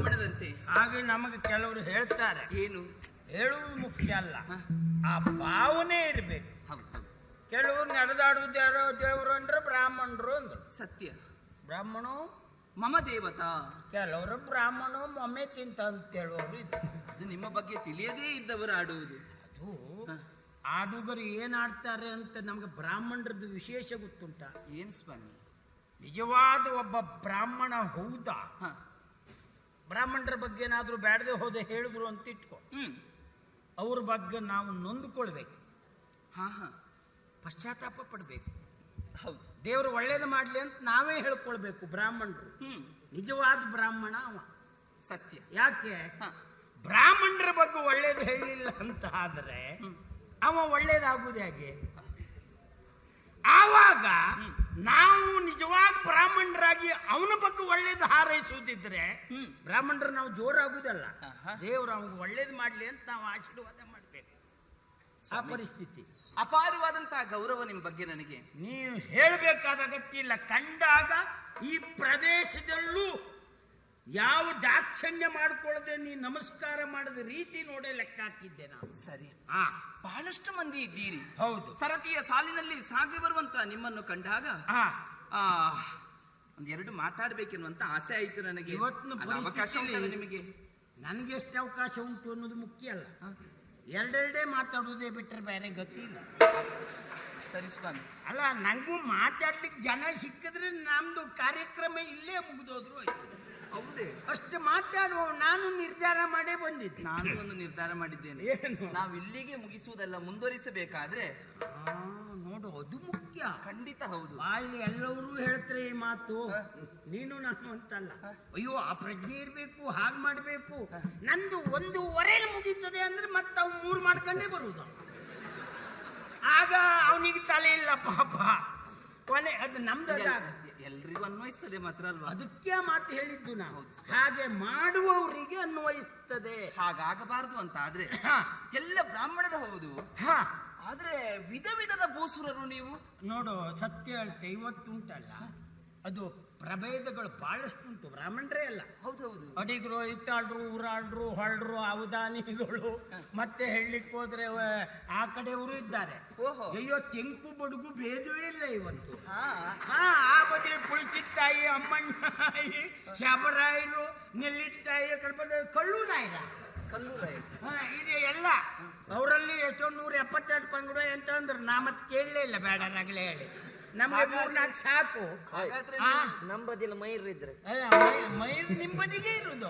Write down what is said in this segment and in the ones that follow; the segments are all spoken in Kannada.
ಬ್ರಾಹ್ಮಣರಂತೆ ಹಾಗೆ ನಮಗೆ ಕೆಲವರು ಹೇಳ್ತಾರೆ. ಏನು? ಹೇಳುವುದು ಮುಖ್ಯ ಅಲ್ಲ. ಆ ಭಾವನೆ ಇರಬೇಕು. ಕೆಲವರು ನಡೆದಾಡುವುದು ಯಾರೋ ದೇವರು ಅಂದ್ರೆ ಬ್ರಾಹ್ಮಣರು ಅಂದ್ರು. ಸತ್ಯ. ಬ್ರಾಹ್ಮಣು? ಮಮ ದೇವತಾ. ಕೆಲವರು ಬ್ರಾಹ್ಮಣು ಮೊಮ್ಮೆ ತಿಂತ ಅಂತ ಹೇಳುವವರು ಇದ್ರು. ಅದು ನಿಮ್ಮ ಬಗ್ಗೆ ತಿಳಿಯದೇ ಇದ್ದವರು ಆಡುವುದು. ಅದು. ಆಡುಗರು ಏನ್ ಆಡ್ತಾರೆ ಅಂತ ನಮಗೆ ಬ್ರಾಹ್ಮಣರದ್ದು ವಿಶೇಷ ಗೊತ್ತುಂಟ. ಏನ್ ಸ್ವಾಮಿ? ನಿಜವಾದ ಒಬ್ಬ ಬ್ರಾಹ್ಮಣ ಹೌದಾ. ಬ್ರಾಹ್ಮಣರ ಬಗ್ಗೆ ಏನಾದರೂ ಬ್ಯಾಡದೆ ಹೋದೆ ಹೇಳಿದ್ರು ಅಂತ ಇಟ್ಕೋ. ಅವ್ರ ಬಗ್ಗೆ ನಾವು ನೊಂದ್ಕೊಳ್ಬೇಕು. ಹಾ ಹಾ. ಪಶ್ಚಾತ್ತಾಪ ಪಡಬೇಕು. ಹೌದು. ದೇವರು ಒಳ್ಳೇದು ಮಾಡಲಿ ಅಂತ ನಾವೇ ಹೇಳ್ಕೊಳ್ಬೇಕು ಬ್ರಾಹ್ಮಣರು. ಹ್ಮ್. ನಿಜವಾದ ಬ್ರಾಹ್ಮಣ ಅವ. ಸತ್ಯ. ಯಾಕೆ? ಬ್ರಾಹ್ಮಣರ ಬಗ್ಗೆ ಒಳ್ಳೇದು ಹೇಳಿಲ್ಲ ಅಂತ ಆದರೆ ಅವ ಒಳ್ಳೇದಾಗುವುದು ಹೇಗೆ? ಆವಾಗ ನಾವು ನಿಜವಾದ ಬ್ರಾಹ್ಮಣರಾಗಿ ಅವನ ಬಗ್ಗೆ ಒಳ್ಳೇದು ಹಾರೈಸುವುದಿದ್ರೆ ಹ್ಮ್. ಬ್ರಾಹ್ಮಣರು ನಾವು ಜೋರಾಗುವುದಲ್ಲ. ದೇವರು ಅವ್ನಿಗೆ ಒಳ್ಳೇದು ಮಾಡಲಿ ಅಂತ ನಾವು ಆಶೀರ್ವಾದ ಮಾಡಬೇಕು. ಆ ಪರಿಸ್ಥಿತಿ. ಅಪಾರವಾದಂತಹ ಗೌರವ ನಿಮ್ಮ ಬಗ್ಗೆ ನನಗೆ. ನೀವು ಹೇಳಬೇಕಾದ ಅಗತ್ಯ ಇಲ್ಲ. ಕಂಡಾಗ ಈ ಪ್ರದೇಶದಲ್ಲೂ ಯಾವ ದಾಕ್ಷಣ್ಯ ಮಾಡ್ಕೊಳ್ಳದೆ ನೀ ನಮಸ್ಕಾರ ಮಾಡಿದ ರೀತಿ ನೋಡೇ ಲೆಕ್ಕ ಹಾಕಿದ್ದೆ ನಾನು. ಸರಿ. ಆ ಬಹಳಷ್ಟು ಮಂದಿ ಇದ್ದೀರಿ. ಹೌದು. ಸರತಿಯ ಸಾಲಿನಲ್ಲಿ ಸಾಗಿ ಬರುವಂತ ನಿಮ್ಮನ್ನು ಕಂಡಾಗ ಆ ಒಂದೆರಡು ಮಾತಾಡ್ಬೇಕೆನ್ನುವಂತ ಆಸೆ ಆಯ್ತು ನನಗೆ. ಇವತ್ತಿನ ಅಲ್ಲ, ಅವಕಾಶ ನಿಮಗೆ? ನನಗೆ ಎಷ್ಟು ಅವಕಾಶ ಉಂಟು ಅನ್ನೋದು ಮುಖ್ಯ ಅಲ್ಲ. ಎರಡೆರಡೇ ಮಾತಾಡುವುದೇ ಬಿಟ್ಟರೆ ಬೇರೆ ಗತಿ ಇಲ್ಲ. ಸರಿ ಸ್ವಾಮಿ. ಅಲ್ಲ ನಂಗೂ ಮಾತಾಡ್ಲಿಕ್ಕೆ ಜನ ಸಿಕ್ಕಿದ್ರೆ ನಮ್ದು ಕಾರ್ಯಕ್ರಮ ಇಲ್ಲೇ ಮುಗಿದೋದ್ರು ಆಯ್ತು. ಹೌದೇ. ಅಷ್ಟು ಮಾತಾಡುವ ನಾನು ನಿರ್ಧಾರ ಮಾಡೇ ಬಂದಿದ್ದೆ. ನಾನು ಒಂದು ನಿರ್ಧಾರ ಮಾಡಿದ್ದೇನೆ. ಏನು? ನಾವು ಇಲ್ಲಿಗೆ ಮುಗಿಸುವುದಲ್ಲ ಮುಂದುವರಿಸಬೇಕಾದ್ರೆ? ನೋಡು ಅದು ಮುಖ್ಯ. ಖಂಡಿತ ಹೌದು. ಬಾಯಲ್ಲಿ ಎಲ್ಲರೂ ಹೇಳ್ತಾರೆ ಈ ಮಾತು. ನೀನು ನಾನು ಅಂತಲ್ಲ. ಅಯ್ಯೋ ಆ ಪ್ರಜ್ಞೆ ಇರ್ಬೇಕು ಹಾಗೆ ಮಾಡ್ಬೇಕು. ನಂದು ಒಂದೂವರೆಗೆ ಮುಗೀತದೆ ಅಂದ್ರೆ ಮತ್ತೆ ಅವ್ನು ಮೂರು ಮಾಡ್ಕೊಂಡೇ ಬರುವುದು. ಆಗ ಅವನಿಗೆ ತಲೆ ಇಲ್ಲ ಪಾಪ. ಕೊನೆ ಅದು ನಮ್ದು ಅದಾಗ ಎಲ್ರಿಗೂ ಅನ್ವಯಿಸ್ತದೆ ಮಾತ್ರ ಅಲ್ವಾ? ಅದಕ್ಕೆ ಮಾತು ಹೇಳಿದ್ದು ನಾವು ಹಾಗೆ ಮಾಡುವವರಿಗೆ ಅನ್ವಯಿಸ್ತದೆ. ಹಾಗಾಗಬಾರದು ಅಂತ. ಆದ್ರೆ ಎಲ್ಲ ಬ್ರಾಹ್ಮಣರು ಹೌದು. ಹ. ಆದ್ರೆ ವಿಧ ವಿಧದ ಭೂಸುರರು ನೀವು? ನೋಡು ಸತ್ಯ ಹೇಳ್ತೆ ಇವತ್ತು ಉಂಟಲ್ಲ ಅದು ಪ್ರಭೇದಗಳು ಬಹಳಷ್ಟು ಉಂಟು ಬ್ರಾಹ್ಮಣರೇ ಅಲ್ಲ. ಹೌದು ಹೌದು ಅಡಿಗರು ಇತ್ತಾಳ್ರು ಊರಾಳ್ರು ಹೊಳ್ರು ಅವಧಾನಿಗಳು ಮತ್ತೆ ಹೇಳಲಿಕ್ಕೆ ಹೋದ್ರೆ ಆ ಕಡೆಯವರು ಇದ್ದಾರೆ. ಓಹೋ. ಅಯ್ಯೋ ತೆಂಕು ಬಡುಗು ಭೇದವೇ ಇಲ್ಲ ಇವತ್ತು. ಆ ಬದಿ ಪುಳಿಚಿತ್ತಾಯಿ ಅಮ್ಮಣ್ಣಾಯಿ ಶಾಬರಾಯರು ನೆಲ್ಲಿತ್ತಾಯಿ ಕಡ್ಬದ ಕಳ್ಳು ನಾಯಿರ ಇದೆ ಹಾ ಇದು ಎಲ್ಲ. ಅವರಲ್ಲಿ ಎಷ್ಟೊಂದು ನೂರ ಎಪ್ಪತ್ತೆರಡು ಪಂಗಡ ಅಂತ ಅಂದ್ರೆ ನಾ ಮತ್ತೆ ಕೇಳಲೇ ಇಲ್ಲ ಬೇಡ ನಗಲೇ ಹೇಳಿ. ನಮ್ಗೆ ಮೂರ್ನಾಲ್ಕು ಸಾಕು. ಹಾ ನಂಬದಿಲ್ಲ ಮೈರ್ ಇದ್ರೆ. ಅಲ್ಲ, ಮೈ- ಮೈರು ನಿಮ್ಮದಿಗೆ ಇರುದು.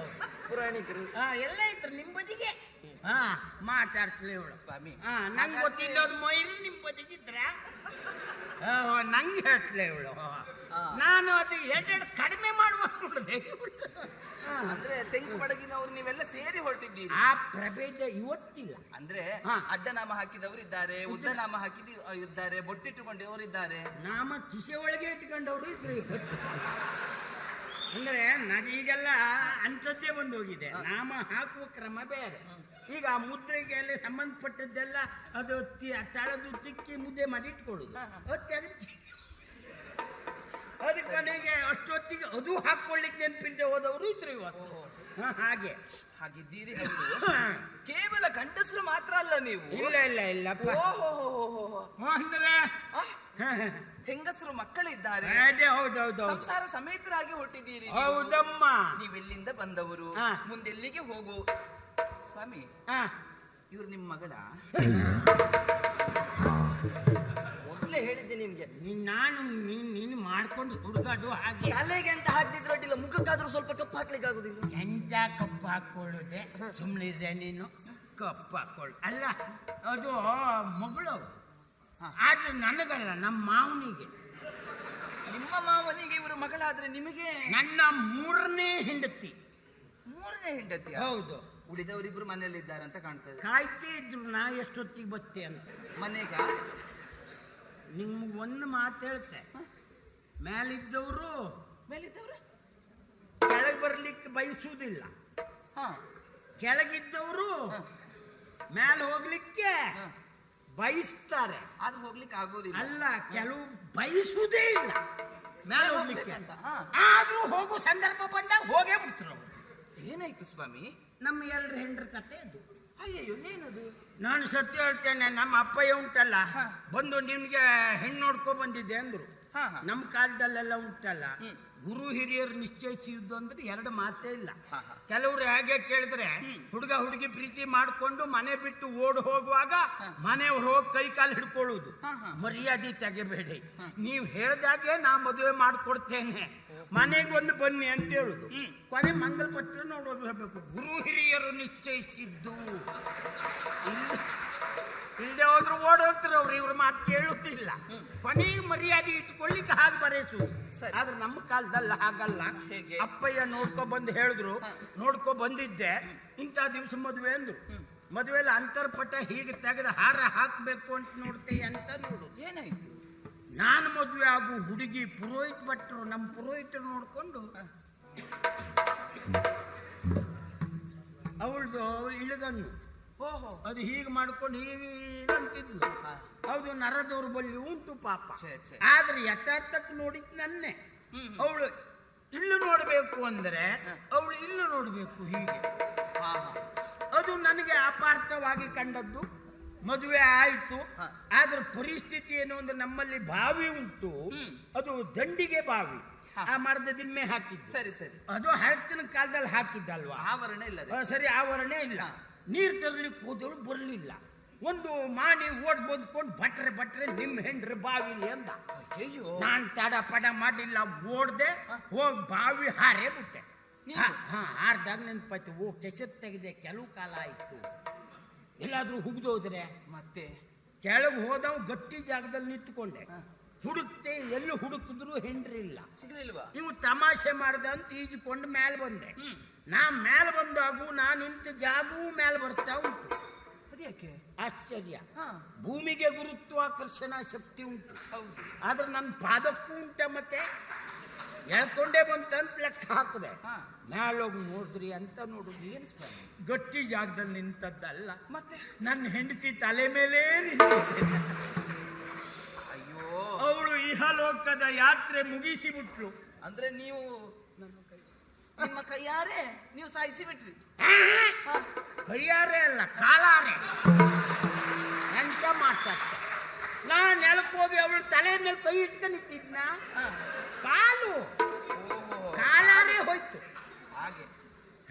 ಪುರಾಣಿಕರು. ಹಾ ಎಲ್ಲ ಇದ್ರು ನಿಂಬದಿಗೆ ಹಾ ಮಾತಾಡ್ತಲೇ ಇವಳು. ಸ್ವಾಮಿ ಹಾ ನಂಗೆ ಗೊತ್ತಿಲ್ಲೋದು ಮೈರ್ ನಿಂಬದಿಗೆ ನಿಮ್ಮದಿಗಿದ್ರ ನಂಗೆ ಹೇಳ್ತಲೇ ಇವಳು. ನಾನು ಅದು ಎರಡೆರಡು ಕಡಿಮೆ ಮಾಡುವ ನೋಡಿದೆ. ಅಂದ್ರೆ ತೆಂಗು ಬಡಗಿನವರು ನೀವೆಲ್ಲ ಸೇರಿ ಹೊರಟಿದ್ದೀರಿ. ಆ ಪ್ರಭೇದ ಇವತ್ತಿಲ್ಲ. ಅಂದ್ರೆ ಅಡ್ಡನಾಮ ಹಾಕಿದವರು ಇದ್ದಾರೆ ಉದ್ದನಾಮ ಹಾಕಿದ ಇದ್ದಾರೆ ಬೊಟ್ಟಿಟ್ಟುಕೊಂಡವರು ಇದ್ದಾರೆ ನಾಮ ಕಿಸೆ ಒಳಗೆ ಇಟ್ಕೊಂಡವ್ರು ಇದ್ರು ಅಂದ್ರೆ ನನಗೀಗೆಲ್ಲ ಅಂಥದ್ದೇ ಬಂದು ಹೋಗಿದೆ ನಾಮ ಹಾಕುವ ಕ್ರಮ ಬೇರೆ. ಈಗ ಆ ಮುದ್ರೆಗೆ ಎಲ್ಲ ಸಂಬಂಧಪಟ್ಟದ್ದೆಲ್ಲ ಅದು ತಳದು ತಿಕ್ಕಿ ಮುದ್ದೆ ಮಾಡಿ ಇಟ್ಕೊಳ್ಳುದು. ಅದು ತೆಗೆದು ನನಗೆ ಅಷ್ಟೊತ್ತಿಗೆ ಅದು ಹಾಕೊಳ್ಳಿಕ್ಕೆ ನೆನಪಿಲ್ಲದೆ ಹೋದವರು ಇದ್ರು ಇವತ್ತು. ಹ, ಹಾಗೆ. ಹಾಗಿದ್ದೀರಿ. ಕೇವಲ ಗಂಡಸರು ಮಾತ್ರ ಅಲ್ಲ ನೀವು? ಇಲ್ಲ ಇಲ್ಲ ಇಲ್ಲ ಓಹೋ ಅಂದ್ರೆ. ಹೆಂಗಸರು ಮಕ್ಕಳಿದ್ದಾರೆ. ಅದೇ ಹೌದೌದು ಸಂಸಾರ ಸಮೇತರಾಗಿ ಹೊರಟಿದ್ದೀರಿ ನೀವು. ಹೌದಮ್ಮ. ನೀವೆಲ್ಲಿಂದ ಬಂದವರು. ಮುಂದೆಲ್ಲಿಗೆ ಹೋಗು? ಸ್ವಾಮಿ ಹಾ. ಇವ್ರು ನಿಮ್ಮ ಮಗಳ? ಮೊದ್ಲೇ ಹೇಳಿದ್ದೆ ನಿಮ್ಗೆ. ನೀನ್ ನಾನು ನೀನ್ ನೀನ್ ಮಾಡ್ಕೊಂಡು ಹುಡುಗಾಡು ಹಾಗೆ. ತಲೆಗೆ ಅಂತ ಹಾಕಿದ್ರು ಅಡ್ಡಿಲ್ಲ ಮುಖಕ್ಕಾದ್ರೂ ಸ್ವಲ್ಪ ಕಪ್ಪು ಹಾಕ್ಲಿಕ್ಕೆ ಆಗುದಿಲ್ಲ ಎಂತ ಕಪ್ಪು ಹಾಕೊಳ್ಳುದೆ? ಸುಮ್ಮನಿದೆ ನೀನು ಕಪ್ಪು ಹಾಕೊಳ್ಳು. ಅಲ್ಲ ಅದು ಮಗಳು. ಆದ್ರೆ ನನಗಲ್ಲ ನಮ್ಮ ಮಾವನಿಗೆ. ನಿಮ್ಮ ಮಾವನಿಗೆ ಇವರು ಮಗಳಾದ್ರೆ ನಿಮಗೆ? ನನ್ನ ಮೂರನೇ ಹೆಂಡತಿ. ಮೂರನೇ ಹೆಂಡತಿ ಹೌದು. ಉಳಿದವರಿಬ್ರು ಮನೆಯಲ್ಲಿದ್ದಾರೆ ಅಂತ ಕಾಣ್ತದೆ ಕಾಯ್ತಾ ಇದ್ರು ನಾ ಎಷ್ಟೊತ್ತಿಗೆ ಬತ್ತೆ ಅಂತ. ಮನೆಗ? ನಿಮ್ಗೆ ಒಂದು ಮಾತು ಹೇಳ್ತೆ. ಮೇಲಿದ್ದವರು ಮೇಲಿದ್ದವರು ಕೆಳಗೆ ಬರ್ಲಿಕ್ಕೆ ಬಯಸುವುದಿಲ್ಲ ಹಾ. ಕೆಳಗಿದ್ದವರು. ಮೇಲೆ ಹೋಗ್ಲಿಕ್ಕೆ. ಬಯಸ್ತಾರೆ. ಅದು ಹೋಗ್ಲಿಕ್ಕೆ ಆಗೋದಿಲ್ಲ. ಅಲ್ಲ ಕೆಲವು ಬಯಸುವುದೇ ಇಲ್ಲ. ಮೇಲೆ ಹೋಗ್ಲಿಕ್ಕೆ. ಅಂತ. ಆದ್ರೂ ಹೋಗೋ ಸಂದರ್ಭ ಬಂದಾಗ ಹೋಗೇ ಬಿಡ್ತಾರೆ ಅವ್ರು. ಏನಾಯ್ತು ಸ್ವಾಮಿ? ನಮ್ಮ ಎಲ್ರ ಹೆಂಡ್ರ ಕತೆ ಅದು. ಅಯ್ಯಯ್ಯೋ ಏನದು? ನಾನು ಸತ್ಯ ಹೇಳ್ತೇನೆ ನಮ್ಮ ಅಪ್ಪಯ್ಯ ಉಂಟಲ್ಲ ಬಂದು ನಿಮ್ಗೆ ಹೆಣ್ಣು ನೋಡ್ಕೊ ಬಂದಿದ್ದೆ ಅಂದ್ರು. ನಮ್ಮ ಕಾಲದಲ್ಲೆಲ್ಲ ಉಂಟಲ್ಲ. ಗುರು ಹಿರಿಯರು ನಿಶ್ಚಯಿಸಿದ್ದು ಅಂದ್ರೆ ಎರಡು ಮಾತೇ ಇಲ್ಲ. ಕೆಲವರು ಹೇಗೆ ಕೇಳಿದ್ರೆ ಹುಡುಗ ಹುಡುಗಿ ಪ್ರೀತಿ ಮಾಡ್ಕೊಂಡು ಮನೆ ಬಿಟ್ಟು ಓಡ್ ಹೋಗುವಾಗ ಮನೆಯವ್ರು ಹೋಗಿ ಕೈ ಕಾಲು ಹಿಡ್ಕೊಳ್ಳುದು. ಹಾ, ಹಾ. ಮರ್ಯಾದೆ ತೆಗೆಬೇಡಿ. ನೀವು ಹೇಳ್ದಾಗೆ ನಾ ಮದುವೆ ಮಾಡ್ಕೊಡ್ತೇನೆ. ಮನೆಗೆ ಒಂದು ಬನ್ನಿ ಅಂತ ಹೇಳುದು. ಕೊನೆ ಮಂಗಲ ಪತ್ರ ನೋಡೋದು ಹೇಳಬೇಕು. ಗುರು ಹಿರಿಯರು ನಿಶ್ಚಯಿಸಿದ್ದು. ಇಲ್ಲದೆ ಹೋದ್ರು ಓಡೋಗ್ತಾರೆ ಅವ್ರು ಇವ್ರ ಮಾತು ಕೇಳುತ್ತಿಲ್ಲ ಕೊನೆಗೆ ಮರ್ಯಾದೆ ಇಟ್ಕೊಳ್ಳಿಕ್ಕೆ ಹಾಗೆ ಬರೆಸು. ಆದ್ರೆ ನಮ್ಮ ಕಾಲದಲ್ಲಿ ಹಾಗಲ್ಲ. ಹೇಗೆ? ಅಪ್ಪಯ್ಯ ನೋಡ್ಕೊ ಬಂದು ಹೇಳಿದ್ರು. ನೋಡ್ಕೊ ಬಂದಿದ್ದೆ. ಇಂಥ ದಿವಸ ಮದುವೆ ಅಂದ್ರು. ಮದುವೆಯಲ್ಲಿ ಅಂತರ್ಪಟ ಹೀಗೆ ತೆಗೆದು ಹಾರ ಹಾಕಬೇಕು ಅಂತ ನೋಡ್ತೇವೆ ಅಂತ ನೋಡು. ಏನಾಯ್ತು? ನಾನು ಮದುವೆ ಆಗು ಹುಡುಗಿ ಪುರೋಹಿತ್ ಭಟ್ರು ನಮ್ಮ ಪುರೋಹಿತರು ನೋಡಿಕೊಂಡು ಅವಳದು ಇಳಗಣ್ಣು ಓಹೋ. ಅದು ಹೀಗೆ ಮಾಡ್ಕೊಂಡು ಹೀಗೆ ಅಂತಿದ್ಲು ಹೌದು ನರದವ್ರ ಬಲ್ಲಿ ಉಂಟು ಪಾಪ. ಆದ್ರೆ ಯಥಾರ್ಥಕ್ಕೆ ನೋಡಿದ್ ನನ್ನೇ. ಅವಳು ಇಲ್ಲು ನೋಡಬೇಕು ಅಂದ್ರೆ ಅವಳು ಇಲ್ಲು ನೋಡಬೇಕು ಹೀಗೆ. ಅದು ನನಗೆ ಅಪಾರ್ಥವಾಗಿ ಕಂಡದ್ದು. ಮದುವೆ ಆಯ್ತು. ಆದ್ರ ಪರಿಸ್ಥಿತಿ ಏನು ಅಂದ್ರೆ ನಮ್ಮಲ್ಲಿ ಬಾವಿ ಉಂಟು. ಅದು ದಂಡಿಗೆ ಬಾವಿ. ಆ ಮರದ ದಿಮ್ಮೆ ಹಾಕಿದ್ದು. ಸರಿ ಸರಿ. ಅದು ಹಳತ್ತಿನ ಕಾಲದಲ್ಲಿ ಹಾಕಿದ್ದಲ್ವಾ? ಆವರಣ ಇಲ್ಲ ಸರಿ ಆವರಣ ಇಲ್ಲ. ನೀರ್ ತರಲಿಕ್ಕೆ ಕೂದಲು ಬರಲಿಲ್ಲ. ಒಂದು ಮಾನಿ ಓಡ್ ಬಂದ್ಕೊಂಡು ಭಟ್ರೆ ಭಟ್ರೆ ನಿಮ್ ಹೆಂಡ್ರಿ ಬಾವಿ ಅಂದ. ಅಯ್ಯೋ ನಾನ್ ತಡ ಪಡ ಮಾಡಿಲ್ಲ ಓಡ್ದೆ ಹೋಗಿ ಬಾವಿ ಹಾರೇ ಬಿಟ್ಟೆ. ಹಾ ಹಾ ಹಾರ್ದಾಗ ನೆನ್ಪಾಯ್ತು. ಓ ಕೆಸರು ತೆಗೆದೆ ಕೆಲವು ಕಾಲ ಆಯ್ತು. ಎಲ್ಲಾದ್ರೂ ಹುಗಿದೋದ್ರೆ ಮತ್ತೆ ಕೆಳಗೆ ಹೋದವ್ ಗಟ್ಟಿ ಜಾಗದಲ್ಲಿ ನಿಂತ್ಕೊಂಡೆ. ಹುಡುಕ್ತೆ ಎಲ್ಲಿ ಹುಡುಕಿದ್ರು ಹೆಂಡ್ರಿ ಇಲ್ಲ. ಸಿಗ್ಲಿಲ್ವಾ? ನೀವು ತಮಾಷೆ ಮಾಡ್ದ ಅಂತ ಈಜಿಕೊಂಡು ಮೇಲೆ ಬಂದೆ. ನಾ ಮೇಲೆ ಬಂದಾಗೂ ನಾ ನಿಂತ ಜಾಗವೂ ಮೇಲೆ ಬರ್ತಾ ಉಂಟು. ಅದ್ಯಾಕೆ? ಆಶ್ಚರ್ಯ. ಭೂಮಿಗೆ ಗುರುತ್ವಾಕರ್ಷಣ ಶಕ್ತಿ ಉಂಟು. ಹೌದು. ಆದ್ರೆ ನನ್ನ ಪಾದಕ್ಕೂ ಉಂಟ ಮತ್ತೆ. ಎಳ್ಕೊಂಡೇ ಬಂತಂತ ಲೆಕ್ಕ ಹಾಕಿದೆ. ಮ್ಯಾಲೋಗಿ ನೋಡಿದ್ರಿ ಅಂತ ನೋಡುದು ಏನ್ ಗಟ್ಟಿ ಜಾಗದಲ್ಲಿ ನಿಂತದ್ದಲ್ಲ. ಮತ್ತೆ? ನನ್ನ ಹೆಂಡತಿ ತಲೆ ಮೇಲೆ ಅಯ್ಯೋ. ಅವಳು ಇಹಲೋಕದ ಯಾತ್ರೆ ಮುಗಿಸಿ ಬಿಟ್ಲು ಅಂದ್ರೆ ನೀವು ನಿಮ್ಮ ಕೈಯಾರೆ ನೀವು ಸಾಯಿಸಿ ಬಿಟ್ರಿ ಕೈಯಾರೆ ಅಲ್ಲ ಕಾಲಾರೆ. ಎಂತ ಮಾತಾಡ್ತ? ನಾ ನೆಲಕ್ಕೆ ಹೋಗಿ ಅವಳು ತಲೆ ಮೇಲೆ ಕೈ ಇಟ್ಕೊಂಡು ನಿಂತಿದ್ನ? ಹಾ. ಕಾಲು. ಕಾಲಾರೇ ಹೋಯ್ತು. ಹಾಗೆ.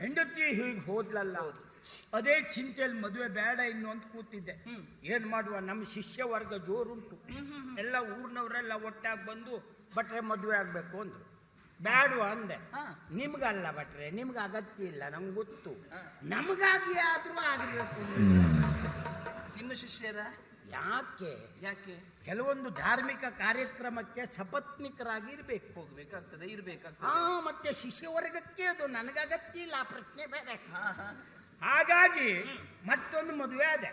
ಹೆಂಡತಿ ಹೀಗೆ ಹೋದ್ಲಲ್ಲ ಹೌದು. ಅದೇ ಚಿಂತೆಯಲ್ಲಿ ಮದುವೆ ಬೇಡ ಇನ್ನು ಅಂತ ಕೂತಿದ್ದೆ. ಏನ್ ಮಾಡುವ? ನಮ್ಮ ಶಿಷ್ಯ ವರ್ಗ ಜೋರುಂಟು. ಎಲ್ಲ ಊರಿನವರೆಲ್ಲ ಒಟ್ಟಾಗಿ ಬಂದು ಬಟ್ರೆ ಮದುವೆ ಆಗ್ಬೇಕು ಅಂದ್ರು. ಬೇಡುವ ಅಂದೆ. ಹಾ. ನಿಮ್ಗಲ್ಲ ಬಟ್ರೆ ನಿಮ್ಗೆ ಅಗತ್ಯ ಇಲ್ಲ ನಮ್ಗೆ ಗೊತ್ತು. ನಮಗಾಗಿ ಆದ್ರೂ ಆಗಬೇಕು. ನಿಮ್ಮ ಶಿಷ್ಯರ? ಯಾಕೆ? ಯಾಕೆ? ಕೆಲವೊಂದು ಧಾರ್ಮಿಕ ಕಾರ್ಯಕ್ರಮಕ್ಕೆ ಸಪತ್ನಿಕರಾಗಿ ಇರಬೇಕು. ಹೋಗ್ಬೇಕಾಗ್ತದೆ ಹಾ ಇರ್ಬೇಕಾಗ್ತದೆ ಮತ್ತೆ ಶಿಶು ವರ್ಗಕ್ಕೆ ಅದು ನನಗಗತ್ಯ ಇಲ್ಲ ಆ ಪ್ರಶ್ನೆ ಬೇರೆ. ಹಾ ಹಾ. ಹಾಗಾಗಿ ಮತ್ತೊಂದು ಮದುವೆ ಆದೆ.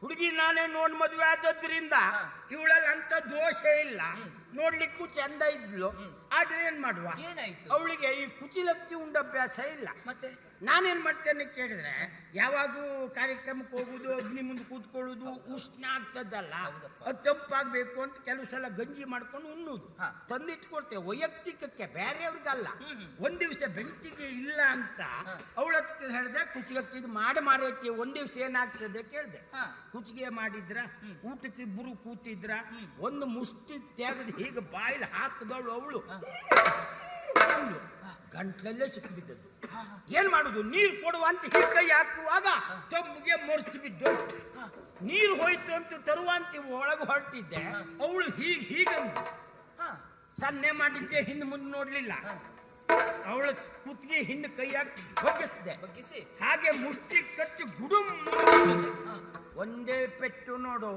ಹುಡುಗಿ ನಾನೇ ನೋಡ್ ಮದುವೆ ಆದದ್ರಿಂದ ಹಾ. ಇವಳಲ್ಲಿ ಅಂತ ದೋಷ ಇಲ್ಲ. ನೋಡ್ಲಿಕ್ಕೂ ಚಂದ ಇದ್ಲು. ಆದ್ರೆ ಏನ್ ಮಾಡುವ? ಏನಾಯ್ತು? ಅವಳಿಗೆ ಈ ಕುಚಿಲಕ್ಕಿ ಉಂಡ ಅಭ್ಯಾಸ ಇಲ್ಲ. ಮತ್ತೆ? ನಾನೇನ್ ಮಾಡ್ತೇನೆ ಕೇಳಿದ್ರೆ ಯಾವಾಗೂ ಕಾರ್ಯಕ್ರಮಕ್ಕೆ ಹೋಗುದು ಅಗ್ನಿ ಮುಂದೆ ಕೂತ್ಕೊಳ್ಳುದು ಉಷ್ಣ ಆಗ್ತದಲ್ಲ. ಅದು ತಂಪಾಗ್ಬೇಕು ಅಂತ ಕೆಲವು ಸಲ ಗಂಜಿ ಮಾಡ್ಕೊಂಡು ಉಣ್ಣುದು. ತಂದಿಟ್ಕೊಡ್ತೇವೆ. ವೈಯಕ್ತಿಕಕ್ಕೆ ಬೇರೆಯವ್ರಿಗಲ್ಲ. ಹ್ಮ್, ಹ್ಮ್. ಒಂದ್ ದಿವಸ ಬೆಂಕಿಗೆ ಇಲ್ಲ ಅಂತ. ಅವಳ ಹೇಳಿದೆ ಕುಚಿಗಕ್ಕೆ ಇದು ಮಾಡಿ ಮಾರೈತಿ ಒಂದ್ ದಿವಸ ಏನಾಗ್ತದೆ ಕೇಳಿದೆ. ಕುಚಿಗೆ ಮಾಡಿದ್ರ ಊಟಕ್ಕೆ ಇಬ್ಬರು ಕೂತಿದ್ರ ಒಂದು ಮುಷ್ಟಿ ತೆಗೆದು ಹೀಗೆ ಬಾಯಿಲ್ ಹಾಕಿದವಳು ಅವಳು. ಗಂಟ್ಲಲ್ಲೇ ಸಿಕ್ಕಿಬಿದ್ದದ್ದು ಏನ್ ಮಾಡುದು? ನೀರು ಕೊಡುವ ಅಂತ ಕೈ ಹಾಕುವಾಗ ತಮ್ಮಗೆ ಮರ್ಚು ಬಿದ್ದು ನೀರು ಹೋಯ್ತು ಅಂತ ತರುವಂತ ಒಳಗೆ ಹೊರಟಿದ್ದೆ. ಅವಳು ಹೀಗೆ ಹೀಗಂದು. ಹಾ ಸನ್ನೆ ಮಾಡಿದ್ದೆ ಹಿಂದೆ ಮುಂದೆ ನೋಡ್ಲಿಲ್ಲ. ಅವಳ ಕುತ್ತಿಗೆ ಹಿಂದೆ ಕೈ ಹಾಕಿ ಬಗ್ಗಿಸಿದೆ ಬಗ್ಗಿಸಿ ಹಾಗೆ ಮುಷ್ಟಿ ಕಚ್ಚಿ ಗುಡು ಒಂದೇ ಪೆಟ್ಟು ನೋಡು.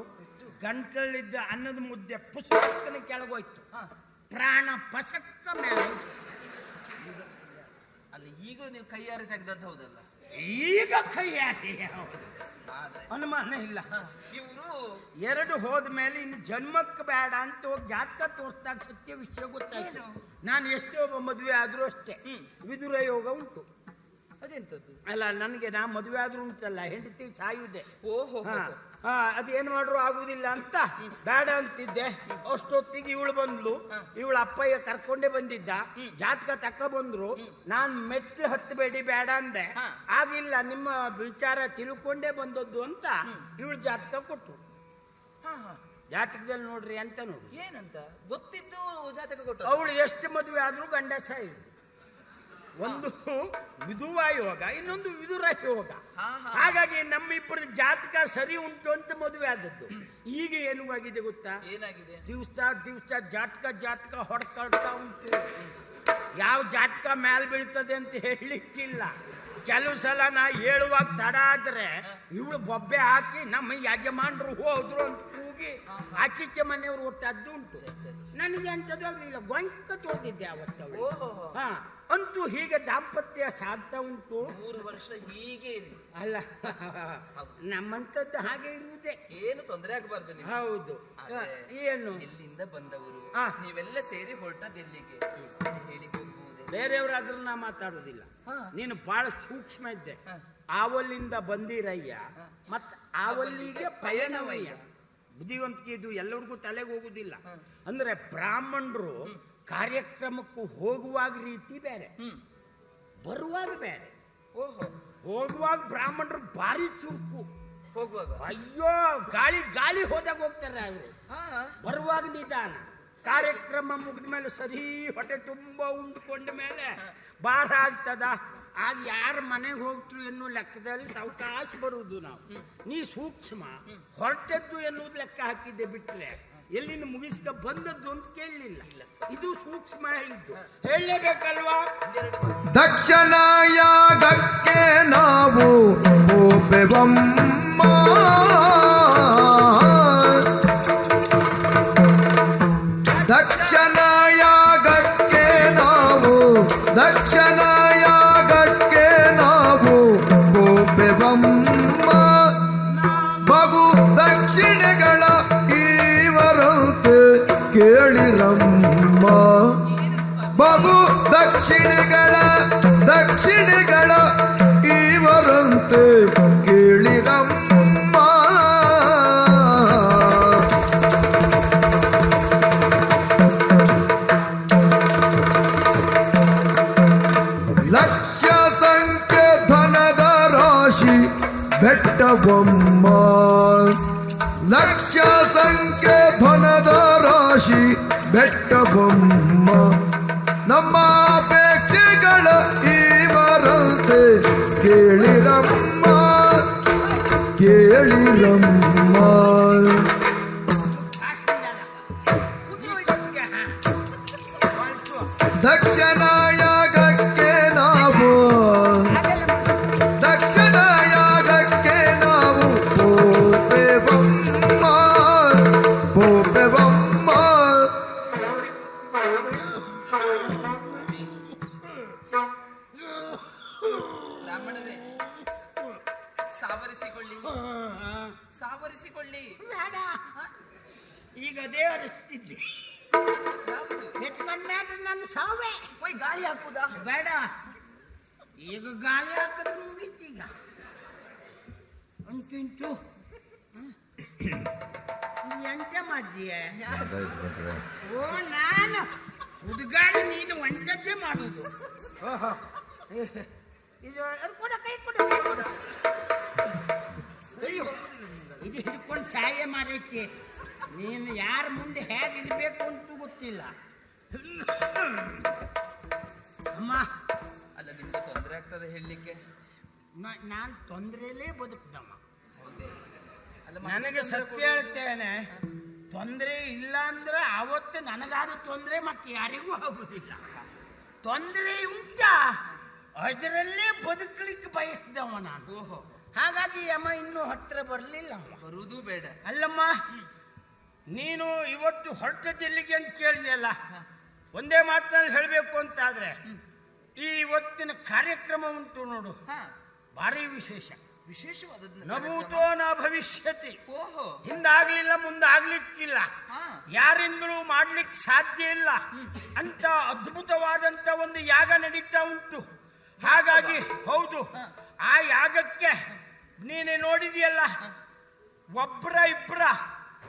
ಗಂಟಲಿದ್ದ ಅನ್ನದ ಮುದ್ದೆ ಪುಸ್ತಕನ ಕೆಳಗೋಯ್ತು. ಪ್ರಾಣ ಪಸಕ್ಕ ಮೇಲೆ ಈಗ ನೀವು ಕೈಯಾರೆ ತೆಗೆದದ್ದು ಹೌದಲ್ಲ? ಈಗ ಕೈಯಾರಿ ಅನುಮಾನ ಇಲ್ಲ. ಇವರು ಎರಡು ಹೋದ ಮೇಲೆ ಇನ್ನು ಜನ್ಮಕ್ಕೆ ಬೇಡ ಅಂತ ಹೋಗಿ ಜಾತಕ ತೋರಿಸಿದಾಗ ಸತ್ಯ ವಿಷಯ ಗೊತ್ತಾಯ್ತು? ನಾನು ಎಷ್ಟೋ ಮದುವೆ ಆದರೂ ಅಷ್ಟೇ. ವಿದುರ ಯೋಗ ಉಂಟು. ಅದೆಂತದ್ದು ಅಲ್ಲ ನನಗೆ ನಾ ಮದುವೆ ಆದ್ರೂ ಉಂಟಲ್ಲ ಹೆಂಡತಿ ಸಾಯುದೆ. ಓಹೋ ಹಾ ಅದು ಅದೇನ್ ಮಾಡ್ರು ಆಗುದಿಲ್ಲ ಅಂತ. ಬೇಡ ಅಂತಿದ್ದೆ. ಅಷ್ಟೊತ್ತಿಗೆ ಇವಳು ಬಂದ್ಲು. ಇವಳ ಅಪ್ಪಯ್ಯ ಕರ್ಕೊಂಡೇ ಬಂದಿದ್ದ. ಜಾತಕ ತಕ್ಕ ಬಂದ್ರು. ನಾನ್ ಮೆಟ್ಲು ಹತ್ತಬೇಡಿ ಬೇಡ ಅಂದೆ. ಆಗಿಲ್ಲ ನಿಮ್ಮ ವಿಚಾರ ತಿಳ್ಕೊಂಡೇ ಬಂದದ್ದು ಅಂತ ಇವಳು ಜಾತಕ ಕೊಟ್ರು. ಹಾ ಜಾತಕದಲ್ಲಿ ನೋಡ್ರಿ ಅಂತ ನೋಡಿ. ಏನಂತ? ಗೊತ್ತಿದ್ದು ಜಾತಕ ಕೊಟ್ಟು ಅವಳು ಎಷ್ಟು ಮದುವೆ ಆದ್ರೂ ಗಂಡ ಸಾಯಿದ್ರು ಒಂದು ವಿಧುವ ಯೋಗ ಇನ್ನೊಂದು ವಿದುರ ಯೋಗ. ಹಾಗಾಗಿ ನಮ್ಮಿಬ್ಬರ ಜಾತಕ ಸರಿ ಉಂಟು ಅಂತ ಮದುವೆ ಆದದ್ದು. ಈಗ ಏನು ಆಗಿದೆ ಗೊತ್ತಾ? ಏನಾಗಿದೆ? ದಿವಸ ದಿವಸ ಜಾತಕ ಜಾತಕ ಹೊಡ್ಕೊಳ್ತಾ ಉಂಟು. ಯಾವ ಜಾತಕ ಮ್ಯಾಲ್ ಬೀಳ್ತದೆ ಅಂತ ಹೇಳಲಿಕ್ಕಿಲ್ಲ. ಕೆಲವು ಸಲ ನಾ ಹೇಳುವಾಗ ತಡ ಆದ್ರೆ ಇವಳು ಬೊಬ್ಬೆ ಹಾಕಿ ನಮ್ಮ ಯಜಮಾನ್ರು ಹೋದ್ರು ಅಂತ ಕೂಗಿ ಆಚಿಚ್ಚ ಮನೆಯವರು ಒಟ್ಟದ್ದು ಉಂಟು. ನನಗೆ ಅಂತದ್ದು ಆಗಲಿಲ್ಲ. ಗೊಂಕ ತೋದಿದ್ದೆ ಅವತ್ತು ಹಾ. ಅಂತೂ ಹೀಗೆ ದಾಂಪತ್ಯ ಸಾಧ್ಯ ಉಂಟು. ಮೂರು ವರ್ಷ ಹೀಗೆ ಇರಿ. ಅಲ್ಲ ನಮ್ಮಂತದ್ದು ಹಾಗೆ ಇರುವುದೇ. ಏನು ತೊಂದರೆ ಆಗಬಾರ್ದು ನೀವು ಹೌದು. ಏನು? ಇಲ್ಲಿಂದ ಬಂದವರು. ನೀವೆಲ್ಲ ಸೇರಿ ಹೊರಟದ್ದು ಎಲ್ಲಿಗೆ? ಹೇಳಿ ಬೇರೆಯವರಾದ್ರೂ ನಾ ಮಾತಾಡುದಿಲ್ಲ. ನೀನು ಬಹಳ ಸೂಕ್ಷ್ಮ ಇದ್ದೆ. ಆವಲ್ಲಿಂದ ಬಂದಿರಯ್ಯ. ಮತ್ ಆವಲ್ಲಿಗೆ ಪಯಣವಯ್ಯ. ಪಯಣವಯ್ಯ. ಬುದ್ಧಿವಂತಿಕೆ ಇದು ಎಲ್ಲರಿಗೂ ತಲೆಗೆ ಹೋಗುದಿಲ್ಲ. ಅಂದ್ರೆ ಬ್ರಾಹ್ಮಣರು ಕಾರ್ಯಕ್ರಮಕ್ಕೂ ಹೋಗುವಾಗ ರೀತಿ ಬೇರೆ. ಬರುವಾಗ ಬೇರೆ. ಓಹೋ. ಹೋಗುವಾಗ ಬ್ರಾಹ್ಮಣರು ಭಾರಿ ಚುರುಕು. ಹೋಗುವಾಗ? ಅಯ್ಯೋ ಗಾಳಿ ಗಾಳಿ ಹೋದಾಗ ಹೋಗ್ತಾರೆ ಅವರು ಹಾ. ಬರುವಾಗ ನಿಧಾನ. ಕಾರ್ಯಕ್ರಮ ಮುಗಿದ ಮೇಲೆ ಸರಿ ಹೊಟ್ಟೆ ತುಂಬಾ ಉಂಡ್ಕೊಂಡ ಮೇಲೆ ಬಾರ ಆಗ್ತದ. ಆಗ ಯಾರ ಮನೆಗೆ ಹೋಗ್ತು ಎನ್ನುವ ಲೆಕ್ಕದಲ್ಲಿ ಸಾವಕಾಶ ಬರುವುದು ನಾವು. ನೀ ಸೂಕ್ಷ್ಮ. ಹೊರಟದ್ದು ಎನ್ನುವುದು ಲೆಕ್ಕ ಹಾಕಿದ್ದೆ ಬಿಟ್ರೆ. ಎಲ್ಲಿಂದ ಮುಗಿಸ್ಕ ಬಂದದ್ದು ಅಂತ ಕೇಳಲಿಲ್ಲ. ಇದು ಸೂಕ್ಷ್ಮ ಹೇಳಿದ್ದು. ಹೇಳಲೇಬೇಕಲ್ವಾ? ಗಕ್ಕೆ ನಾವು ದಕ್ಷನಾಯ ಗಕ್ಕೆ ನಾವು ದಕ್ಷಿಣಯಾಗಕ್ಕೆ ದಕ್ಷಿಣಗಳ ದಕ್ಷಿಣಗಳ ಇವರಂತೆ ಕೇಳಿರಮ್ಮ ಲಕ್ಷ ಸಂಖ್ಯೆ ಧನದ ರಾಶಿ ಬೆಟ್ಟಬೊಮ್ಮ. ಲಕ್ಷ ಸಂಖ್ಯೆ ಧನದ ರಾಶಿ ಬೆಟ್ಟ ಬೆಟ್ಟಬೊಮ್ಮ. ನಮ್ಮ ಕೇಳಿರಮ್ಮ ದಕ್ಷಿಣಯಾಗಕ್ಕೆ ನಾವು ದಕ್ಷಿಣಯಾಗಕ್ಕೆ ನಾವು ಪೋಪೆವಮ್ಮ ಪೋಪೆವಮ್ಮ ಬ್ರಾಹ್ಮಣರೇ ಸಾವರಿಸಿಕೊಳ್ಳಿ. ಸಾವರಿಸಿಕೊಳ್ಳಿ. ಬೇಡ. ಈಗ ಅದೇ ಅನಿಸ್ತಿದ್ದೆ. ಯಾವುದು? ಹೆಚ್ಕೊಂಡ್ಮೇಲೆ ನನ್ನ ಸಾವೆ. ಹೋಯ್ ಗಾಳಿ ಹಾಕುದಾ? ಬೇಡ. ಈಗ ಗಾಳಿ ಹಾಕಿದ್ರೆ ಮುಗೀತೀಗ ಉಂಟು ಉಂಟು. ಎಂತ ಮಾಡಿದೀಯ ಓ ನಾನು. ಹುಡುಗಾಡಿ ನೀನು ಒಂಟದ್ದೇ ಮಾಡುದು. ಓಹೋ. ಇದು ಕೊಡ ಕೈ ಕೊಡ ಕೈ ಕೊಡು. ಅಯ್ಯೋ, ಇದು ಹಿಡ್ಕೊಂಡು ಛಾಯೆ ಮಾಡೈತಿ ನೀನು ಯಾರ ಮುಂದೆ ಹೇಗೆ ಇರಬೇಕು ಅಂತೂ ಗೊತ್ತಿಲ್ಲ. ಅಮ್ಮ ಅಲ್ಲ ನಿಮ್ಗೆ ತೊಂದರೆ ಆಗ್ತದೆ ಹೇಳಲಿಕ್ಕೆ? ನಾನು ತೊಂದರೆಯಲ್ಲೇ ಬದುಕ್ದಮ್ಮ. ಹೌದೇ? ಅಲ್ಲ ನನಗೆ ಸತ್ಯ ಹೇಳ್ತೇನೆ ತೊಂದರೆ ಇಲ್ಲ ಅಂದ್ರೆ ಅವತ್ತು ನನಗಾದ ತೊಂದರೆ ಮತ್ತೆ ಯಾರಿಗೂ ಆಗುದಿಲ್ಲ. ತೊಂದರೆ ಉಂಟಾ ಅದರಲ್ಲೇ ಬದುಕಲಿಕ್ಕೆ ಬಯಸ್ದವ ನಾನು. ಓಹೋ. ಹಾಗಾಗಿ ಅಮ್ಮ ಇನ್ನೂ ಹತ್ತಿರ ಬರಲಿಲ್ಲ ಬರುವುದು ಬೇಡ. ಅಲ್ಲಮ್ಮ ನೀನು ಇವತ್ತು ಹೊರಟದ್ದೆಲ್ಲಿಗೆ ಅಂತ ಕೇಳಿದೆಯಲ್ಲ ಒಂದೇ ಮಾತಿನಲ್ಲಿ ಹೇಳಬೇಕು ಅಂತಾದ್ರೆ ಈ ಇವತ್ತಿನ ಕಾರ್ಯಕ್ರಮ ಉಂಟು ನೋಡು. ಭಾರಿ ವಿಶೇಷ. ವಿಶೇಷವಾದದ್ದು ನಭೂತೋ ನ ಭವಿಷ್ಯತಿ. ಓಹೋ. ಹಿಂದಾಗ್ಲಿಲ್ಲ ಮುಂದಾಗ್ಲಿಕ್ಕಿಲ್ಲ. ಯಾರಿಂದಲೂ ಮಾಡ್ಲಿಕ್ಕೆ ಸಾಧ್ಯ ಇಲ್ಲ. ಅಂತ ಅದ್ಭುತವಾದಂತ ಒಂದು ಯಾಗ ನಡೀತಾ ಉಂಟು. ಹಾಗಾಗಿ ಹೌದು. ಆ ಯಾಗಕ್ಕೆ ನೀನೆ ನೋಡಿದೆಯಲ್ಲ? ಒಬ್ರ ಇಬ್ರ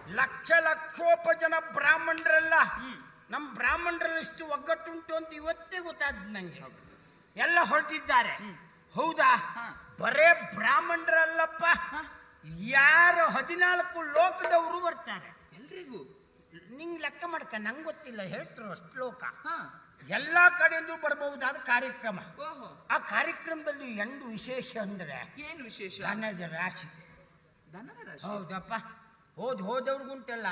ಲಕ್ಷ ಲಕ್ಷೋಪ ಜನ ಬ್ರಾಹ್ಮಣರೆಲ್ಲ. ನಮ್ಮ ಬ್ರಾಹ್ಮಣರಲ್ಲಿ ಇಷ್ಟು ಒಗ್ಗಟ್ಟುಂಟು ಅಂತ ಇವತ್ತೇ ಗೊತ್ತಾದ್ ನಂಗೆ. ಎಲ್ಲ ಹೊರಟಿದ್ದಾರೆ. ಹೌದಾ? ಬರೇ ಬ್ರಾಹ್ಮಣರಲ್ಲಪ್ಪ. ಯಾರು ಹದಿನಾಲ್ಕು ಲೋಕದವರು ಬರ್ತಾರೆ. ಎಲ್ರಿಗೂ? ನಿಂಗೆ ಲೆಕ್ಕ ಮಾಡ್ಕ ನಂಗೆ ಗೊತ್ತಿಲ್ಲ ಹೇಳ್ತರು ಅಷ್ಟು ಲೋಕ. ಹಾ. ಎಲ್ಲಾ ಕಡೆಯಿಂದ ಬರಬಹುದಾದ ಕಾರ್ಯಕ್ರಮ. ಓಹೋ. ಆ ಕಾರ್ಯಕ್ರಮದಲ್ಲಿ ಎಂದು ವಿಶೇಷ ಅಂದ್ರೆ ಏನು ವಿಶೇಷ? ದನದ ರಾಶಿ. ದನದ ರಾಶಿ? ಹೌದಪ್ಪ. ಹೋದ್ ಹೋದವ್ರಿಗುಂಟಲ್ಲ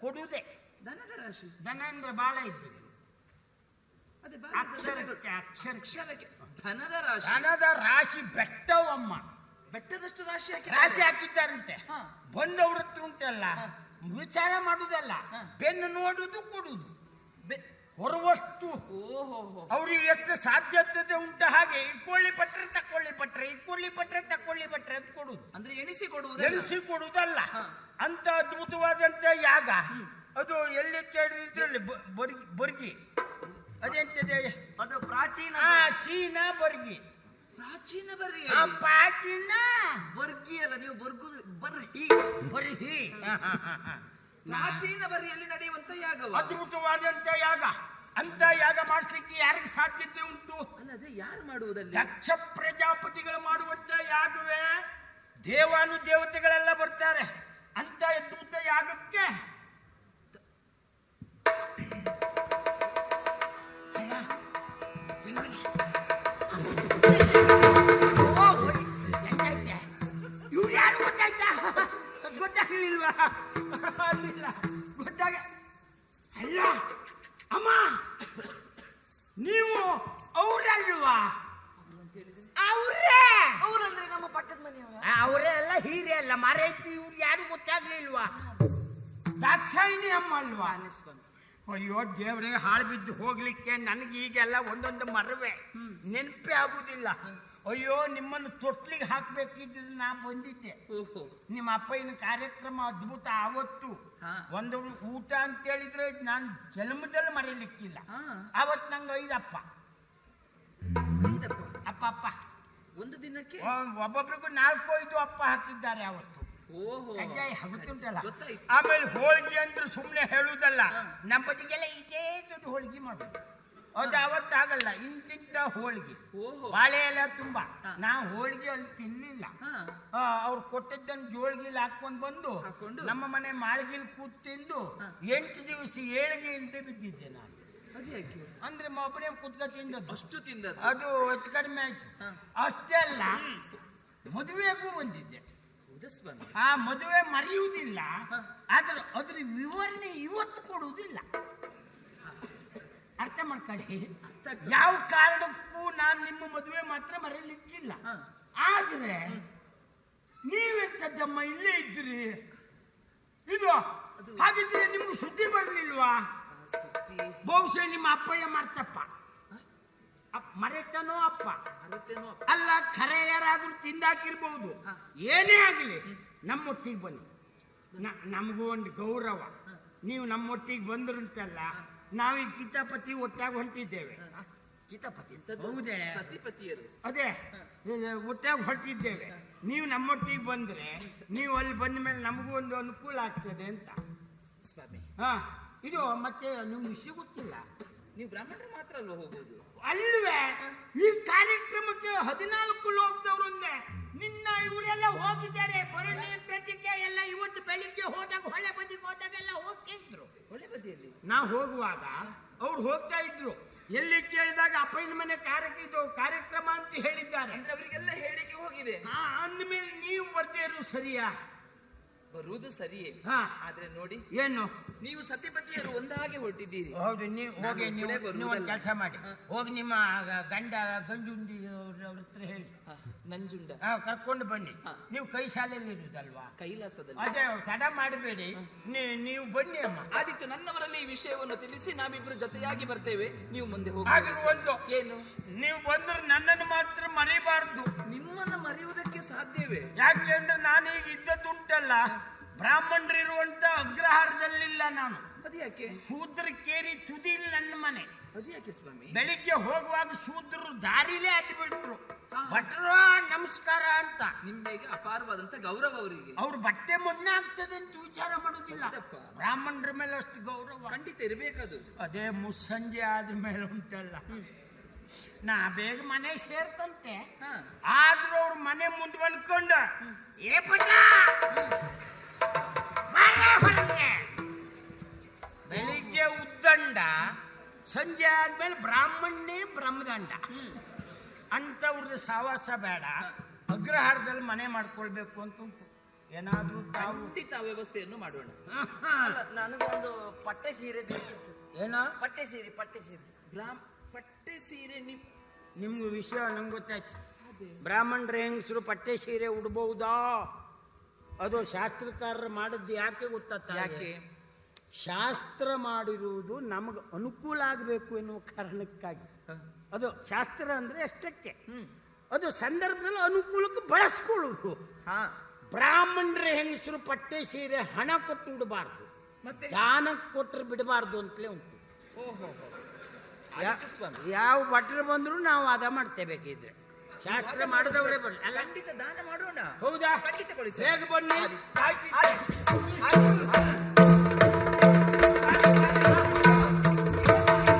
ಕೊಡುವುದೇ ದನದ ರಾಶಿ? ದನ ಅಂದ್ರೆ ಬಾಳ ಇದ್ದೀವಿ ಧನದ ಅಕ್ಷರಕ್ಕೆ ಅಕ್ಷರ ಅಕ್ಷರಕ್ಕೆ. ಧನದ ರಾಶಿ. ಧನದ ರಾಶಿ ಬೆಟ್ಟವಮ್ಮ. ಬೆಟ್ಟದಷ್ಟು ರಾಶಿ ಹಾಕಿ ರಾಶಿ ಹಾಕಿದ್ದಾರಂತೆ. ಬಂದವ್ರ ಹತ್ರ ಉಂಟಲ್ಲ ವಿಚಾರ ಮಾಡುದಲ್ಲ. ಬೆನ್ನು ನೋಡುದು ಕೊಡುದು. ಹೊರವಸ್ತು ಓಹೋ. ಹೋ ಅವ್ರಿಗೆ ಎಷ್ಟು ಸಾಧ್ಯತೆ ಉಂಟ ಹಾಗೆ ಇಟ್ಕೊಳ್ಳಿ ಪಟ್ರೆ ತಕ್ಕೊಳ್ಳಿ ಪಟ್ರೆ ಇಟ್ಕೊಳ್ಳಿ ಪಟ್ರೆ ತಕ್ಕೊಳ್ಳಿ ಪಟ್ರೆ ಅಂತ ಕೊಡುದು. ಅಂದ್ರೆ ಎಣಿಸಿ ಕೊಡುವುದು ಎಣಿಸಿ ಕೊಡುವುದಲ್ಲ ಅಂತ ಅದ್ಭುತವಾದಂತ ಯಾಗ. ಅದು ಎಲ್ಲಿ ಕೇಳಿದ್ರಲ್ಲಿ ಬರ್ಗಿ ಬರ್ಗಿ. ಅದೆಂತದೆ ಅದು ಪ್ರಾಚೀನ ಚೀನಾ ಬರ್ಗಿ. ಪ್ರಾಚೀನ ಬರ್ಗಿ ಪ್ರಾಚೀನ? ಬರ್ಗಿ ಅಲ್ಲ ನೀವು ಬರ್ಗು ಬರ್ಹಿ ಬರ್ಗಿ ಪ್ರಾಚೀನ ಬರಿಯಲ್ಲಿ ನಡೆಯುವಂತ ಯಾಗವ? ಅದ್ಭುತವಾದಂತ ಯಾಗ. ಅಂತ ಯಾಗ ಮಾಡಿಸ್ಲಿಕ್ಕೆ ಯಾರಿಗೆ ಸಾಧ್ಯತೆ ಉಂಟು? ಅಲ್ಲದೆ ಯಾರು ಮಾಡುವುದಲ್ಲ? ದಕ್ಷ ಪ್ರಜಾಪತಿಗಳು ಮಾಡುವಂತ ಯಾಗವೇ ದೇವಾನು ದೇವತೆಗಳೆಲ್ಲ ಬರ್ತಾರೆ. ಅಂತ ಅದ್ಭುತ ಯಾಗಕ್ಕೆ? ಇವ್ರು ಗೊತ್ತಾಗ್ಲಿಲ್ವಾ? ಗೊತ್ತಾಗ ಅಲ್ಲ ಅಮ್ಮ ನೀವು ಅವ್ರಲ್ವಾ? ಅವ್ರೇ? ಅವ್ರಂದ್ರೆ ನಮ್ಮ ಪಕ್ಕದ ಮನೆಯವ್ರ. ಅವರೇ ಅಲ್ಲ ಹೀರೆ ಅಲ್ಲ. ಮರೈತಿ ಇವ್ರು ಯಾರು ಗೊತ್ತಾಗ್ಲಿಲ್ವಾ? ದಾಕ್ಷಾಯಿಣಿ ಅಮ್ಮ ಅಲ್ವಾ? ಅಯ್ಯೋ ದೇವ್ರಿಗೆ ಹಾಳು ಬಿದ್ದು ಹೋಗ್ಲಿಕ್ಕೆ ನನಗೆ ಈಗೆಲ್ಲ ಒಂದೊಂದು ಮರವೇ. ನೆನಪೇ ಆಗುದಿಲ್ಲ. ಅಯ್ಯೋ ನಿಮ್ಮನ್ನು ತೊಟ್ಲಿಗೆ ಹಾಕ್ಬೇಕಿದ್ರೆ ನಾ ಬಂದಿದ್ದೆ. ನಿಮ್ಮ ಅಪ್ಪಯ್ಯನ ಕಾರ್ಯಕ್ರಮ ಅದ್ಭುತ ಆವತ್ತು. ಒಂದು ಊಟ ಅಂತ ಹೇಳಿದ್ರೆ ನಾನು ಜನ್ಮದಲ್ಲಿ ಮರೀಲಿಕ್ಕಿಲ್ಲ. ಅವತ್ತು ನಂಗೆ ಐದಪ್ಪ. ಅಪ್ಪ ಅಪ್ಪ. ಒಂದು ದಿನಕ್ಕೆ? ಒಬ್ಬೊಬ್ರಿಗೂ ನಾಲ್ಕು ಐದು ಅಪ್ಪ ಹಾಕಿದ್ದಾರೆ ಅವತ್ತು ಓಹೋ. ಅಜ್ಜಾಯಿ ಹಗುತ್ತುಂಟಲ್ಲ ಆಮೇಲೆ ಹೋಳಿಗೆ ಅಂದ್ರೆ ಸುಮ್ಮನೆ ಹೇಳುವುದಲ್ಲ. ನಮ್ಮ ಬದಿಗೆಲ್ಲ ಇದೇ ದೊಡ್ಡ ಹೋಳಿಗೆ ಮಾಡೋದು. ಅದು ಅವತ್ತಾಗಲ್ಲ ಇಂತಿಂತ ಹೋಳಿಗೆ. ಓಹೋ. ಬಾಳೆ ಎಲ್ಲ ತುಂಬಾ. ನಾ ಹೋಳಿಗೆ ಅಲ್ಲಿ ತಿನ್ನಿಲ್ಲ ಅವ್ರು ಕೊಟ್ಟಿದ್ದನ್ನು ಜೋಳಿಗೆ ಹಾಕೊಂಡು ಬಂದು ನಮ್ಮ ಮನೆ ಮಾಳಿಗೆಲ್ ಕೂತ್ ತಿಂದು. ಎಂಟು ದಿವಸ ಏಳಿಗೆ ಇಲ್ಲದೆ ಬಿದ್ದಿದ್ದೆ ನಾನು. ಅಂದ್ರೆ ಒಬ್ಬನೇ ಕುತ್ಕ ತಿಂದದ್ದು. ಅಷ್ಟು ತಿಂದದ್ದು. ಅದು ಹೆಚ್ಚು ಕಡಿಮೆ ಆಯ್ತು. ಅಷ್ಟೇ ಅಲ್ಲ ಮದುವೆಗೂ ಬಂದಿದ್ದೆ. ಸ್ವಾಮಿ ಆ ಮದುವೆ ಮರೆಯುವುದಿಲ್ಲ. ಆದ್ರೆ ಅದ್ರ ವಿವರಣೆ ಇವತ್ತು ಕೊಡುವುದಿಲ್ಲ. ಅರ್ಥ ಮಾಡ್ಕೊಳ್ಳಿ. ಯಾವ ಕಾರಣಕ್ಕೂ ನಾನು ನಿಮ್ಮ ಮದುವೆ ಮಾತ್ರ ಮರೆಯಲಿಕ್ಕಿಲ್ಲ. ಆದರೆ ನೀವೆಂತದ್ದಮ್ಮ ಇಲ್ಲೇ ಇದ್ರಿ ಇದು ಹಾಗಿದ್ರೆ ನಿಮ್ಗೆ ಸುದ್ದಿ ಬರಲಿಲ್ವಾ? ಬಹುಶಃ ನಿಮ್ಮ ಅಪ್ಪಯ್ಯ ಮರ್ತಪ್ಪ. ಅಪ್- ಮರೆತನೋ ಅಪ್ಪ. ಅಲ್ಲ ಖರೆ ಯಾರಾದ್ರೂ ತಿಂದಾಕಿರ್ಬಹುದು ಏನೇ ಆಗಲಿ ನಮ್ಮೊಟ್ಟಿಗೆ ಬನ್ನಿ. ನಮಗೂ ಒಂದು ಗೌರವ. ನೀವು ನಮ್ಮೊಟ್ಟಿಗೆ ಬಂದ್ರಂತಲ್ಲ ನಾವೀಗ ಕಿತಾಪತಿ ಒಟ್ಟಾಗಿ ಹೊಂಟಿದ್ದೇವೆ. ಕಿತಾಪತಿ ಹೌದೇ? ಅದೇ ಒಟ್ಟಾಗ ಒಟ್ಟಾಗಿ ಹೊರಟಿದ್ದೇವೆ ನೀವು ನಮ್ಮೊಟ್ಟಿಗೆ ಬಂದ್ರೆ ನೀವು ಅಲ್ಲಿ ಬಂದ ಮೇಲೆ ನಮಗೂ ಒಂದು ಅನುಕೂಲ ಆಗ್ತದೆ ಅಂತ. ಸ್ವಾಮಿ. ಹಾ. ಇದು ಮತ್ತೆ ನಿಮ್ಗೆ ವಿಷಯ ಗೊತ್ತಿಲ್ಲ ನೀವು ಬ್ರಾಹ್ಮಣರು ಮಾತ್ರ ಅಲ್ವಾ ಹೋಗೋದು? ಅಲ್ವೇ ಈ ಕಾರ್ಯಕ್ರಮಕ್ಕೆ ಹದಿನಾಲ್ಕು ಲೋಕದವರು ನಿನ್ನ ಇವರೆಲ್ಲ ಹೋಗಿದ್ದಾರೆ. ಭರಣಿ ಪ್ರತಿಜ್ಞೆ ಎಲ್ಲ ಇವತ್ತು ಬೆಳಿಗ್ಗೆ ಹೋದಾಗ ಹೊಳೆ ಬದಿಗೆ ಹೋದಾಗೆಲ್ಲ ಹೋಗ್ತಿದ್ರು. ಹೊಳೆ ಬದಿಯಲ್ಲಿ? ನಾ ಹೋಗುವಾಗ ಅವ್ರು ಹೋಗ್ತಾ ಇದ್ರು. ಎಲ್ಲಿ ಕೇಳಿದಾಗ ಇನ್ನು ಮನೆ ಕಾರ್ಯಕ್ಕೆ ಇದು ಕಾರ್ಯಕ್ರಮ ಅಂತ ಹೇಳಿದ್ದಾರೆ. ಅಂದ್ರೆ ಅವರಿಗೆಲ್ಲ ಹೇಳಿಕೆ ಹೋಗಿದೆ. ಅಂದ್ಮೇಲೆ ನೀವು ಬರ್ತೇ ಇರು ಸರಿಯಾ? ಬರುವುದು ಸರಿಯೇ? ಹಾ. ಆದ್ರೆ ನೋಡಿ ಏನು? ನೀವು ಸತ್ಯಪತಿಯರು ಒಂದಾಗೆ ಹೊರಟಿದ್ದೀರಿ. ಹೌದು ನೀವು ಹೋಗಿ ನೀವು ಕೆಲಸ ಮಾಡಿ. ಹೋಗಿ ನಿಮ್ಮ ಗಂಡ ಗಂಜುಂಡಿ ಅವ್ರ ಅವ್ರ ಹತ್ರ ಹೇಳಿ. ನಂಜುಂಡ. ಕರ್ಕೊಂಡು ಬನ್ನಿ. ನೀವು ಕೈ ಶಾಲೆಯಲ್ಲಿ ಇರುದಲ್ವಾ? ಕೈಲಾಸದಲ್ಲಿ. ಅದೇ ತಡ ಮಾಡಬೇಡಿ. ನೀವು ಬನ್ನಿ ಅಮ್ಮ. ಆದಿತ್ಯ ನನ್ನವರಲ್ಲಿ ಈ ವಿಷಯವನ್ನು ತಿಳಿಸಿ ನಾವಿಬ್ರು ಜೊತೆಯಾಗಿ ಬರ್ತೇವೆ. ನೀವು ಮುಂದೆ ಹಾಗೆ. ಒಂದು. ಏನು? ನೀವು ಬಂದ್ರೆ ನನ್ನನ್ನು ಮಾತ್ರ ಮರಿಬಾರದು ನಿಮ್ಮನ್ನು ಮರೆಯುವುದಕ್ಕೆ ಸಾಧ್ಯವೇ? ಯಾಕೆ ಅಂದ್ರೆ ನಾನೀಗ ಇದ್ದದ್ದುಂಟಲ್ಲ ಬ್ರಾಹ್ಮಣರಿರುವಂತ ಅಗ್ರಹಾರದಲ್ಲಿಲ್ಲ ನಾನು. ಅದು ಯಾಕೆ ಶೂದ್ರ ಕೇರಿ ತುದಿಲ್ ನನ್ನ ಮನೆ. ಸ್ವಾಮಿ? ಬೆಳಿಗ್ಗೆ ಹೋಗುವಾಗ ಶೂದ್ರರು ದಾರಿಲೇ ಅಡ್ಡಿ ಬಿಟ್ರು ಭಟ್ರ ನಮಸ್ಕಾರ ಅಂತ. ನಿಮಗೆ ಅಪಾರವಾದಂತ ಗೌರವ ಅವರಿಗೆ. ಅವ್ರ ಬಟ್ಟೆ ಮೊನ್ನೆ ಆಗ್ತದೆ ಅಂತ ವಿಚಾರ ಮಾಡುದಿಲ್ಲ. ಬ್ರಾಹ್ಮಣರ ಮೇಲೆ ಅಷ್ಟು ಗೌರವ. ಖಂಡಿತ ಇರಬೇಕದು. ಅದೇ ಮುಸ್ಸಂಜೆ ಆದ್ಮೇಲೆ ಉಂಟಲ್ಲ. ನಾ ಬೇಗ ಮನೆ ಸೇರ್ಕಂತೆ. ಆದ್ರೂ ಅವ್ರ ಮನೆ ಮುಂದೆ ಬಂದ್ಕೊಂಡು ಏ ಹೊರಗೆ. ಬೆಳಿಗ್ಗೆ ಉದ್ದಂಡ ಸಂಜೆ ಆದ್ಮೇಲೆ ಬ್ರಾಹ್ಮಣನೇ ಬ್ರಹ್ಮದಂಡ. ಅಂಥವ್ರದ್ದು ಸಾವಾಸ ಬೇಡ. ಅಗ್ರಹಾರದಲ್ಲಿ ಮನೆ ಮಾಡ್ಕೊಳ್ಬೇಕು ಅಂತ ಉಂಟು. ಏನಾದ್ರೂ ತಾವು ಖಂಡಿತ ವ್ಯವಸ್ಥೆಯನ್ನು ಮಾಡೋಣ. ನನಗೊಂದು ಪಟ್ಟೆ ಸೀರೆ ಬೇಕಿತ್ತು. ಏನ? ಪಟ್ಟೆ ಸೀರೆ ಪಟ್ಟೆ ಸೀರೆ. ಗ್ರಾಮ ಪಟ್ಟೆ ಸೀರೆ ನಿಮ್ ನಿಮ್ಗೆ ವಿಷಯ ನಂಗೆ ಗೊತ್ತಾಯ್ತು. ಬ್ರಾಹ್ಮಣರ ಹೆಂಗಸರು ಪಟ್ಟೆ ಸೀರೆ ಉಡ್ಬಹುದಾ ಅದು ಶಾಸ್ತ್ರಕಾರರು ಮಾಡಿದ್ದು ಯಾಕೆ ಗೊತ್ತಾಗ್ತದೆ ಯಾಕೆ? ಶಾಸ್ತ್ರ ಮಾಡಿರುವುದು ನಮಗೆ ಅನುಕೂಲ ಆಗಬೇಕು ಎನ್ನುವ ಕಾರಣಕ್ಕಾಗಿ. ಅದು ಶಾಸ್ತ್ರ ಅಂದ್ರೆ ಅಷ್ಟಕ್ಕೆ. ಅದು ಸಂದರ್ಭದಲ್ಲಿ ಅನುಕೂಲಕ್ಕೆ ಬಳಸ್ಕೊಳ್ಳುವುದು. ಹಾ. ಬ್ರಾಹ್ಮಣರ ಹೆಂಗಸರು ಪಟ್ಟೆ ಸೀರೆ ಹಣ ಕೊಟ್ಟು ಬಿಡಬಾರ್ದು. ಮತ್ತೆ? ದಾನ ಕೊಟ್ಟರೆ ಬಿಡಬಾರ್ದು ಅಂತಲೇ ಉಂಟು. ಯಾವ ಭಟ್ರು ಬಂದರೂ ನಾವು ಅದ ಮಾಡ್ತೇಬೇಕಿದ್ರೆ. ಶಾಸ್ತ್ರ ಮಾಡಿದವರೇ ಬನ್ನಿ ಖಂಡಿತ ದಾನ ಮಾಡೋಣ. ಹೌದಾ? ಖಂಡಿತ ಖಂಡಿತಗೊಳಿಸಿ ಹೇಗೆ ಬನ್ನಿ?